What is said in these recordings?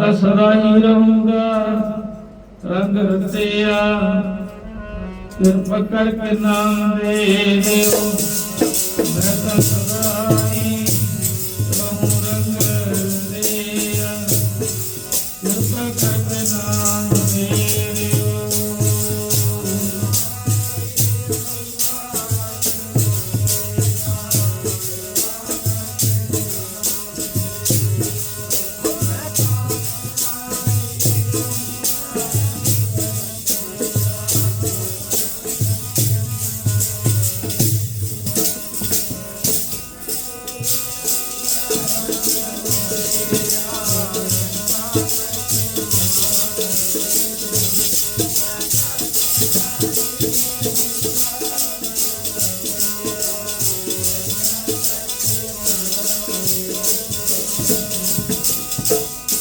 ਤਾਂ ਸਦਾ ਹੀ ਰਹੂੰਗਾ, ਰੰਗ ਰਤਿਆ। ਕਿਰਪਾ ਕਰਕੇ ਨਾਮ ਦੇ ਦਿਓ। ਮੈਂ ਤਾਂ ਸਦਾ ਹੀ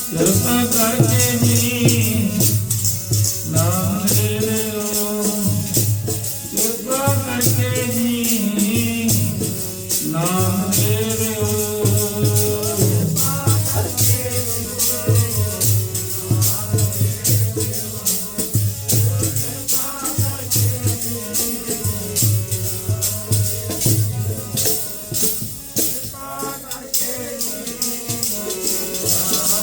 ਕਿਰਪਾ ਕਰਕੇ ਜੀ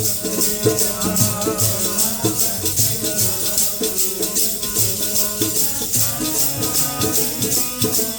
Thank you.